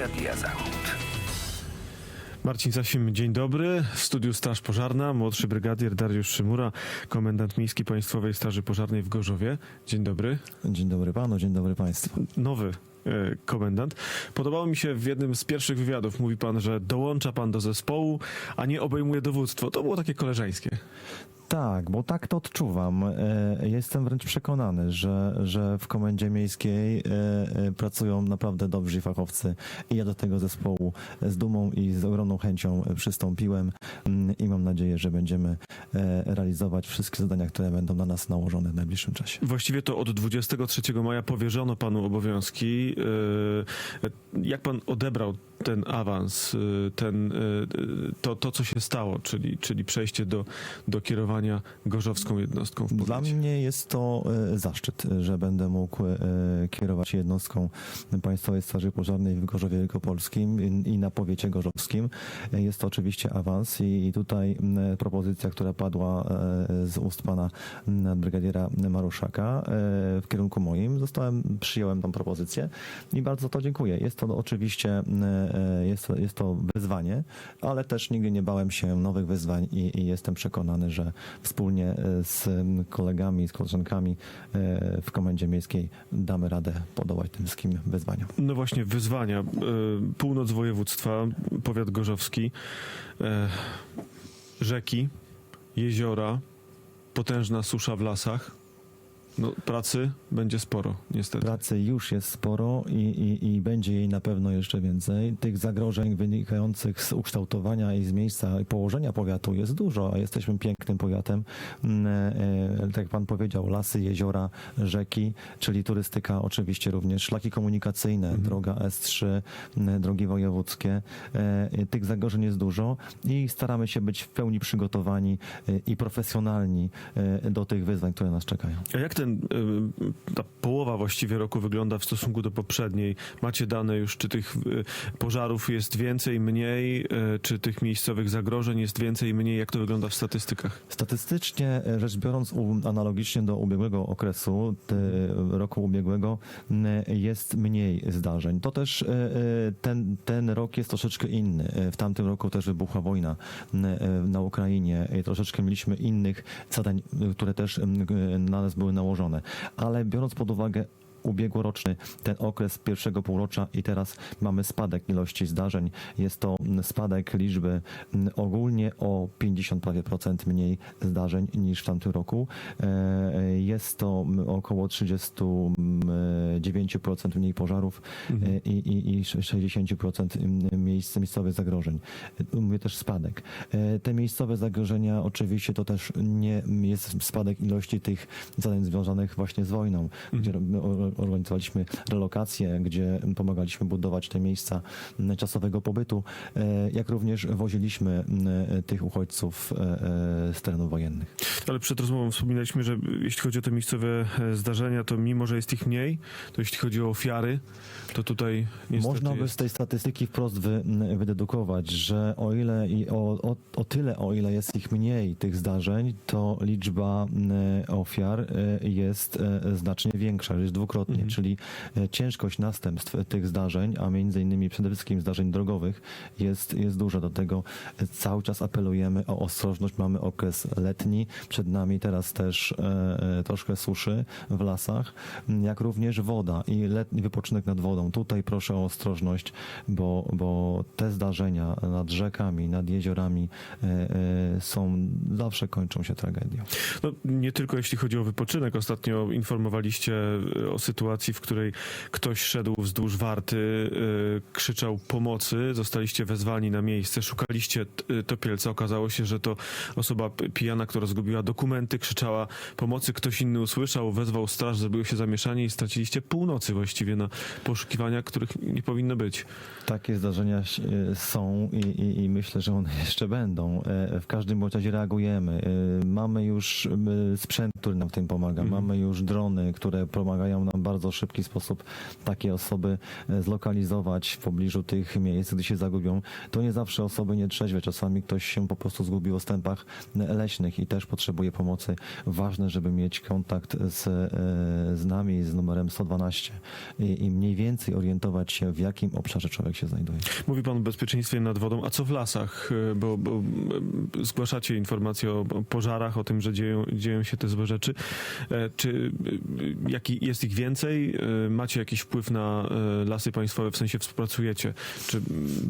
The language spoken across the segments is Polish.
Radia Zachód. Marcin Sasim, dzień dobry. W studiu Straż Pożarna, młodszy brygadier Dariusz Szymura, komendant miejski Państwowej Straży Pożarnej w Gorzowie. Dzień dobry. Dzień dobry panu, dzień dobry państwu. Nowy e, komendant. Podobało mi się w jednym z pierwszych wywiadów, mówi pan, że dołącza pan do zespołu, a nie obejmuje dowództwo. To było takie koleżeńskie. Tak, bo tak to odczuwam. E, Jestem wręcz przekonany, że, że w komendzie miejskiej e, e, pracują naprawdę dobrzy fachowcy i ja do tego zespołu z dumą i z ogromną chęcią przystąpiłem mm, i mam nadzieję, że będziemy realizować wszystkie zadania, które będą na nas nałożone w najbliższym czasie. Właściwie to od 23 maja powierzono panu obowiązki. Jak pan odebrał ten awans, ten, to, to co się stało, czyli, czyli przejście do, do kierowania gorzowską jednostką w Dla powiecie? mnie jest to e, zaszczyt, że będę mógł e, kierować jednostką Państwowej Straży Pożarnej w Gorzowie Wielkopolskim i- na powiecie gorzowskim. Jest to oczywiście awans i tutaj propozycja, która padła e, z ust pana brygadiera Maruszaka w kierunku moim, zostałem, przyjąłem tą propozycję i bardzo to dziękuję. Jest to oczywiście jest jest to wyzwanie, ale też nigdy nie bałem się nowych wyzwań i, i jestem przekonany, że wspólnie e, z kolegami, z koleżankami e, w Komendzie Miejskiej damy radę podołać tym wszystkim wyzwaniom. No właśnie, wyzwania. E, Północ województwa, powiat gorzowski, rzeki, jeziora, potężna susza w lasach. No, pracy będzie sporo, niestety. Pracy już jest sporo i, i, i będzie jej na pewno jeszcze więcej. Tych zagrożeń wynikających z ukształtowania i z miejsca i położenia powiatu jest dużo, a jesteśmy pięknym powiatem. Mm, e, Tak jak pan powiedział, lasy, jeziora, rzeki, czyli turystyka oczywiście również, szlaki komunikacyjne, droga S3, m, drogi wojewódzkie. E, Tych zagrożeń jest dużo i staramy się być w pełni przygotowani e, i profesjonalni e, do tych wyzwań, które nas czekają. A jak ten, y, ta połowa właściwie roku wygląda w stosunku do poprzedniej? Macie dane już, czy tych y, pożarów jest więcej, mniej, y, czy tych miejscowych zagrożeń jest więcej, mniej? Jak to wygląda w statystykach? Statystycznie e, rzecz biorąc, analogicznie do ubiegłego okresu, roku ubiegłego, jest mniej zdarzeń. To też e, e, ten, ten rok jest troszeczkę inny. W tamtym roku też wybuchła wojna na Ukrainie troszeczkę mieliśmy innych zadań, które też na nas były nałożone. Ale biorąc pod uwagę ubiegłoroczny ten okres pierwszego półrocza i teraz mamy spadek ilości zdarzeń. Jest to mm, spadek liczby mm, ogólnie o 50 prawie procent mniej zdarzeń niż w tamtym roku. E, Jest to mm, około 39% mniej pożarów e, i, i, i 60% miejsc, miejscowych zagrożeń. Mówię też spadek. E, Te miejscowe zagrożenia oczywiście to też nie jest spadek ilości tych zadań związanych właśnie z wojną, gdzie ro- o- organizowaliśmy relokacje, gdzie pomagaliśmy budować te miejsca czasowego pobytu, e, jak również woziliśmy m, tych uchodźców e, e, z terenów wojennych. Ale przed rozmową wspominaliśmy, że jeśli chodzi o te miejscowe e, zdarzenia, to mimo, że jest ich mniej, to jeśli chodzi o ofiary, to tutaj niestety Można by z tej statystyki wprost wy, wydedukować, że o ile i o, o, o tyle, o ile jest ich mniej tych zdarzeń, to liczba ofiar e, jest e, znacznie większa, jest dwukrotnie, czyli e, ciężkość następstw tych zdarzeń, a między innymi przede wszystkim zdarzeń drogowych jest, jest duża. Do tego e, cały czas apelujemy o ostrożność. Mamy okres letni, przed nami teraz też e, e, troszkę suszy w lasach, jak również woda i letni wypoczynek nad wodą. Tutaj proszę o ostrożność, bo, bo te zdarzenia nad rzekami, nad jeziorami e, e, są, zawsze kończą się tragedią. No, nie tylko jeśli chodzi o wypoczynek. Ostatnio informowaliście o sytuacji, w której ktoś szedł wzdłuż warty, e, krzyczał pomocy, zostaliście wezwani na miejsce, szukaliście e, topielca. Okazało się, że to osoba pijana, która zgubiła dokumenty, krzyczała pomocy, ktoś inny usłyszał, wezwał straż, zrobiło się zamieszanie i straciliście północy właściwie na poszukiwania, których nie powinno być. Takie zdarzenia e, są i, i, i myślę, że one jeszcze będą. E, W każdym bądź razie reagujemy. E, Mamy już sprzęt, który nam w tym pomaga. Mamy już drony, które pomagają nam bardzo szybki sposób takie osoby e, zlokalizować w pobliżu tych miejsc, gdy się zagubią. To nie zawsze osoby nietrzeźwe, czasami ktoś się po prostu zgubił w stępach e, leśnych i też potrzebuje pomocy. Ważne, żeby mieć kontakt z, e, z nami, z numerem 112 i, i mniej więcej orientować się, w jakim obszarze człowiek się znajduje. Mówi pan o bezpieczeństwie nad wodą, a co w lasach? Bo, bo zgłaszacie informacje o pożarach, o tym, że dzieją, dzieją się te złe rzeczy. Czy jaki jest ich więcej? E, Macie jakiś wpływ na e, lasy państwowe, w sensie współpracujecie? Czy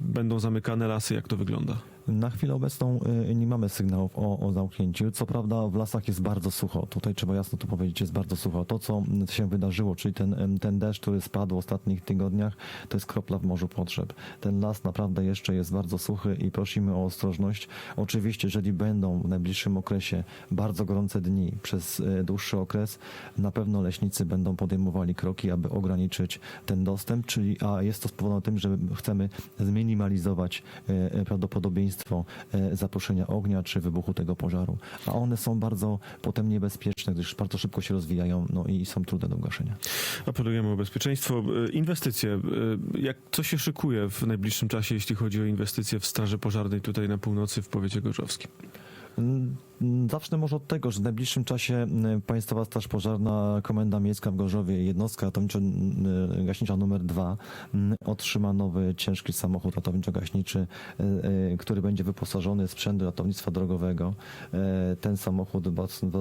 będą zamykane lasy? Jak to wygląda? Na chwilę obecną y, nie mamy sygnałów o, o zamknięciu. Co prawda w lasach jest bardzo sucho. Tutaj trzeba jasno to powiedzieć, jest bardzo sucho. To, co się wydarzyło, czyli ten, ten deszcz, który spadł w ostatnich tygodniach, to jest kropla w morzu potrzeb. Ten las naprawdę jeszcze jest bardzo suchy i prosimy o ostrożność. Oczywiście, jeżeli będą w najbliższym okresie bardzo gorące dni przez y, dłuższy okres, na pewno leśnicy będą podejmowali kroki, aby ograniczyć ten dostęp, czyli a jest to spowodowane tym, że chcemy zminimalizować e, e, prawdopodobieństwo e, zaproszenia ognia czy wybuchu tego pożaru. A one są bardzo potem niebezpieczne, gdyż bardzo szybko się rozwijają no i są trudne do gaszenia. Apelujemy o bezpieczeństwo. Inwestycje. Jak, co się szykuje w najbliższym czasie, jeśli chodzi o inwestycje w Straży Pożarnej tutaj na północy w powiecie gorzowskim? Mm, Zacznę może od tego, że w najbliższym czasie mm, Państwowa Straż Pożarna, Komenda Miejska w Gorzowie, jednostka ratowniczo-gaśnicza numer 2 mm, otrzyma nowy ciężki samochód ratowniczo-gaśniczy, e, e, który będzie wyposażony w sprzęt ratownictwa drogowego. E, Ten samochód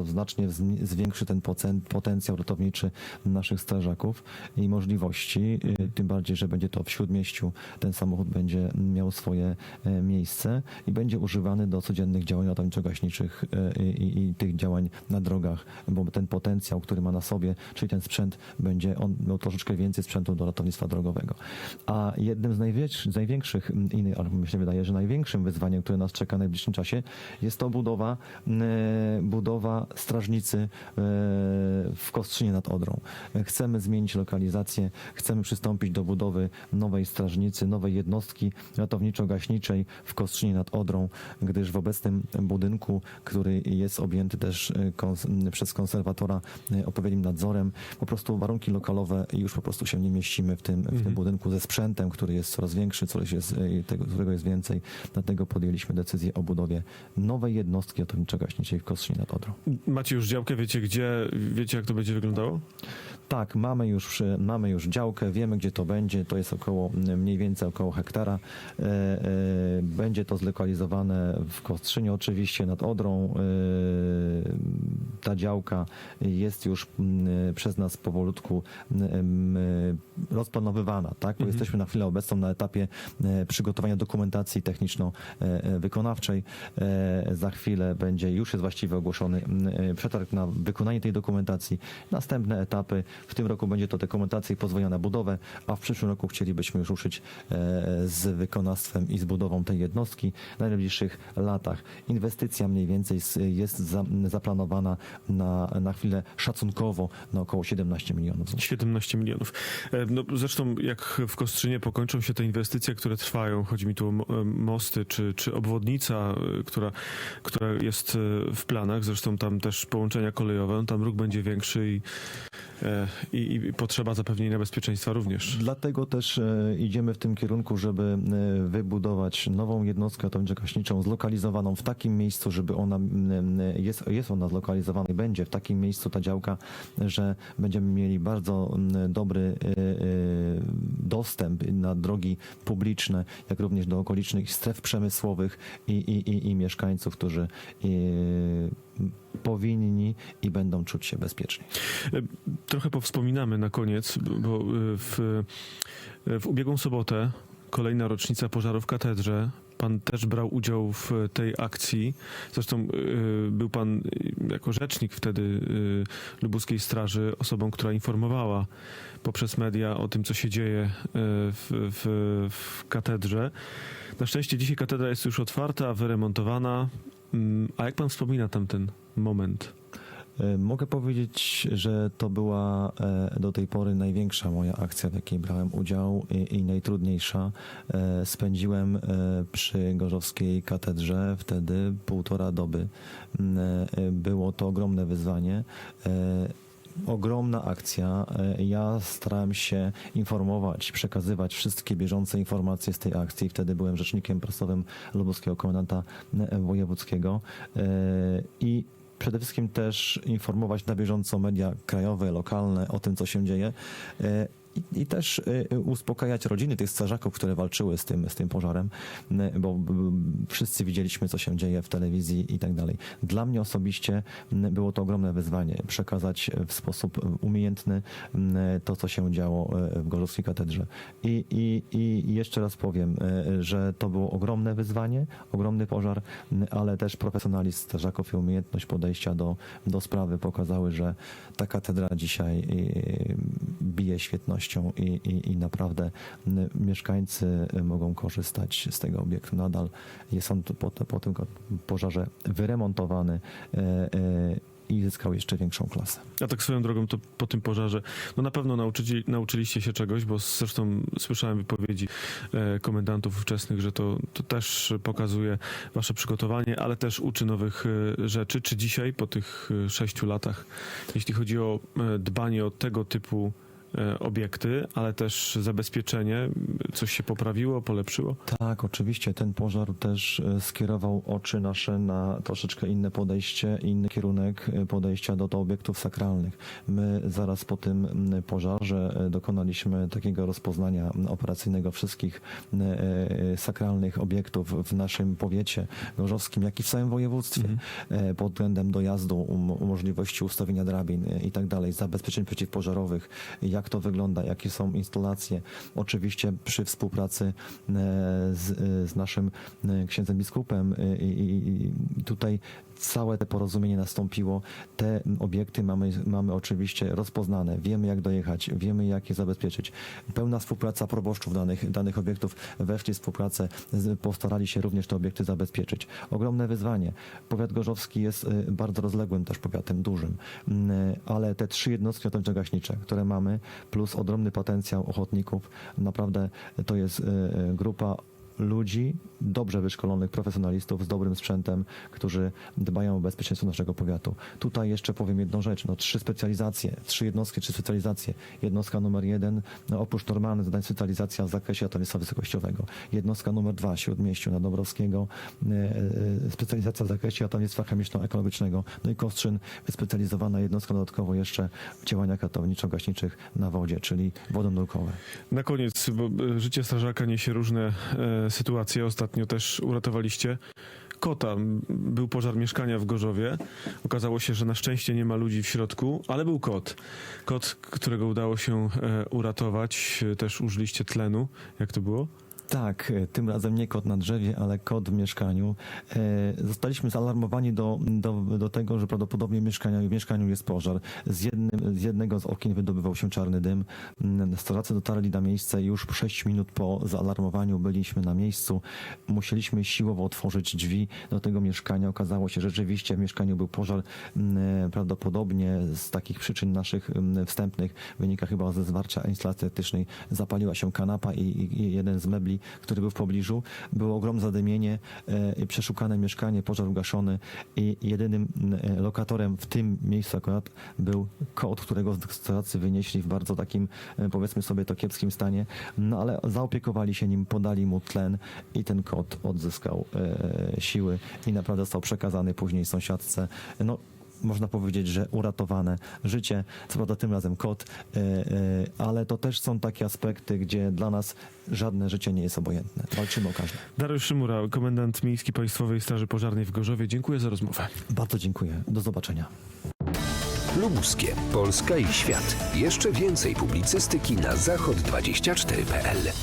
znacznie zwiększy ten potencjał ratowniczy naszych strażaków i możliwości, tym bardziej, że będzie to w Śródmieściu. Ten samochód będzie miał swoje miejsce i będzie używany do codziennych działań ratowniczo-gaśniczych i, i tych działań na drogach, bo ten potencjał, który ma na sobie, czyli ten sprzęt, będzie on miał troszeczkę więcej sprzętu do ratownictwa drogowego. A jednym z największych, z największych mm, innych, ale mi się wydaje, że największym wyzwaniem, które nas czeka w najbliższym czasie, jest to budowa, e, budowa strażnicy e, w Kostrzynie nad Odrą. Chcemy zmienić lokalizację, chcemy przystąpić do budowy nowej strażnicy, nowej jednostki ratowniczo-gaśniczej w Kostrzynie nad Odrą, gdyż w obecnym budynku, który jest objęty też e, kons- przez konserwatora e, odpowiednim nadzorem, po prostu warunki lokalowe już po prostu się nie mieścimy w tym, w Mhm. tym budynku ze sprzętem, który jest coraz większy, coraz jest, e, tego, którego jest więcej. Dlatego podjęliśmy decyzję o budowie nowej jednostki ratowniczo-gaśniczej w Kostrzynie nad Odrą. Macie już działkę, wiecie gdzie, wiecie jak to będzie wyglądało? Tak, mamy już, mamy już działkę, wiemy gdzie to będzie, to jest około m, mniej więcej około hektara. E, e, Będzie to zlokalizowane w Kostrzynie, oczywiście nad Odrą. E, Ta działka jest już m, przez nas powolutku m, rozplanowywana, tak? Bo Mhm. jesteśmy na chwilę obecną na etapie przygotowania dokumentacji techniczno-wykonawczej. Za chwilę będzie, już jest właściwie ogłoszony przetarg na wykonanie tej dokumentacji. Następne etapy, w tym roku będzie to dokumentacja i pozwolenia na budowę, a w przyszłym roku chcielibyśmy już ruszyć e, z wykonawstwem i z budową tej jednostki. W najbliższych latach inwestycja mniej więcej jest za, zaplanowana na, na chwilę szacunkowo na około 17 milionów złotych. 17 milionów. E, No, zresztą jak w Kostrzynie pokończą się te inwestycje, które trwają, chodzi mi tu o e, mosty czy, czy obwodnica, która, która jest w planach, zresztą tam też połączenia kolejowe, no, tam ruch będzie większy i, i, i potrzeba zapewnienia bezpieczeństwa również. Dlatego też e, idziemy w tym kierunku, żeby e, wybudować nową jednostkę ratowniczo-gaśniczą zlokalizowaną w takim miejscu, żeby ona jest, jest ona zlokalizowana i będzie w takim miejscu ta działka, że będziemy mieli bardzo dobry e, e, dostęp na drogi publiczne, jak również do okolicznych stref przemysłowych i, i, i, i mieszkańców, którzy e, powinni i będą czuć się bezpiecznie. Trochę powspominamy na koniec, bo e, w, e, w ubiegłą sobotę kolejna rocznica pożaru w katedrze. Pan też brał udział w tej akcji. Zresztą e, był pan jako rzecznik wtedy e, Lubuskiej Straży osobą, która informowała poprzez media o tym, co się dzieje e, w, w, w katedrze. Na szczęście dzisiaj katedra jest już otwarta, wyremontowana. Mm, A jak pan wspomina tamten moment? E, Mogę powiedzieć, że to była e, do tej pory największa moja akcja, w jakiej brałem udział i, i najtrudniejsza. E, Spędziłem przy Gorzowskiej Katedrze wtedy półtora doby. Było to ogromne wyzwanie. Ogromna akcja. E, Ja starałem się informować, przekazywać wszystkie bieżące informacje z tej akcji. Wtedy byłem rzecznikiem prasowym Lubuskiego Komendanta e, Wojewódzkiego E, i przede wszystkim też informować na bieżąco media krajowe, lokalne o tym, co się dzieje. I, I też e, uspokajać rodziny tych strażaków, które walczyły z tym, z tym pożarem, e, bo wszyscy widzieliśmy, co się dzieje w telewizji i tak dalej. Dla mnie osobiście było to ogromne wyzwanie przekazać w sposób umiejętny to, co się działo w Gorzowskiej Katedrze. I, jeszcze raz powiem, że to było ogromne wyzwanie, ogromny pożar, ale też profesjonalizm strażaków i umiejętność podejścia do, do sprawy pokazały, że ta katedra dzisiaj bije świetnością i, i, i naprawdę mieszkańcy mogą korzystać z tego obiektu nadal. Jest on po, po tym pożarze wyremontowany e, e, i zyskał jeszcze większą klasę. A tak swoją drogą to po tym pożarze, no na pewno nauczyli, nauczyliście się czegoś, bo zresztą słyszałem wypowiedzi e, komendantów wczesnych, że to, to też pokazuje wasze przygotowanie, ale też uczy nowych e, rzeczy. Czy dzisiaj, po tych e, sześciu latach, jeśli chodzi o e, dbanie o tego typu e, obiekty, ale też zabezpieczenie, coś się poprawiło, polepszyło? Tak, oczywiście ten pożar też e, skierował oczy nasze na troszeczkę inne podejście, inny kierunek e, podejścia do, do obiektów sakralnych. My zaraz po tym pożarze e, dokonaliśmy takiego rozpoznania operacyjnego wszystkich e, sakralnych obiektów w naszym powiecie gorzowskim, jak i w całym województwie e, pod względem dojazdu, um, możliwości ustawienia drabin e, i tak dalej, zabezpieczeń przeciwpożarowych, jak to wygląda, jakie są instalacje. Oczywiście przy współpracy e, z, e, z naszym e, księdzem biskupem i, i, i tutaj całe te porozumienie nastąpiło. Te obiekty mamy, mamy oczywiście rozpoznane, wiemy jak dojechać, wiemy jak je zabezpieczyć. Pełna współpraca proboszczów danych, danych obiektów weszli w współpracę, postarali się również te obiekty zabezpieczyć. Ogromne wyzwanie. Powiat gorzowski jest y, bardzo rozległym też powiatem, dużym, Mm, ale te trzy jednostki ratowniczo-gaśnicze, które mamy, plus ogromny potencjał ochotników, naprawdę to jest y, y, grupa ludzi, dobrze wyszkolonych profesjonalistów z dobrym sprzętem, którzy dbają o bezpieczeństwo naszego powiatu. Tutaj jeszcze powiem jedną rzecz, no trzy specjalizacje, trzy jednostki, trzy specjalizacje. Jednostka numer jeden, no oprócz normalnych zadań specjalizacja w zakresie ratownictwa wysokościowego. Jednostka numer dwa, Śródmieściu na Dąbrowskiego, e, e, specjalizacja w zakresie ratownictwa chemiczno-ekologicznego. No i Kostrzyn, wyspecjalizowana jednostka dodatkowo jeszcze w działaniach ratowniczo-gaśniczych na wodzie, czyli wodonurkowe. Na koniec, bo e, życie strażaka niesie różne e, sytuacje. Ostatnio też uratowaliście kota. Był pożar mieszkania w Gorzowie. Okazało się, że na szczęście nie ma ludzi w środku, ale był kot. Kot, którego udało się e, uratować. Też użyliście tlenu. Jak to było? Tak, e, tym razem nie kot na drzewie, ale kot w mieszkaniu. E, Zostaliśmy zaalarmowani do, do, do tego, że prawdopodobnie w mieszkaniu, jest pożar. Z, jednym, z jednego z okien wydobywał się czarny dym. Mm, Strażacy dotarli na miejsce już 6 minut po zaalarmowaniu byliśmy na miejscu. Musieliśmy siłowo otworzyć drzwi do tego mieszkania. Okazało się, że rzeczywiście w mieszkaniu był pożar. Mm, Prawdopodobnie z takich przyczyn naszych mm, wstępnych wynika chyba ze zwarcia instalacji elektrycznej. Zapaliła się kanapa i, i jeden z mebli, który był w pobliżu. Było ogromne zadymienie, e, przeszukane mieszkanie, pożar ugaszony i jedynym e, lokatorem w tym miejscu akurat był kot, którego strażacy wynieśli w bardzo takim, e, powiedzmy sobie to kiepskim stanie, no ale zaopiekowali się nim, podali mu tlen i ten kot odzyskał siły i naprawdę został przekazany później sąsiadce. No, można powiedzieć, że uratowane życie. Co prawda tym razem kot, e, e, ale to też są takie aspekty, gdzie dla nas żadne życie nie jest obojętne. Walczymy o każde. Dariusz Szymura, komendant Miejski Państwowej Straży Pożarnej w Gorzowie. Dziękuję za rozmowę. Bardzo dziękuję. Do zobaczenia. Lubuskie, Polska i świat. Jeszcze więcej publicystyki na zachod24.pl.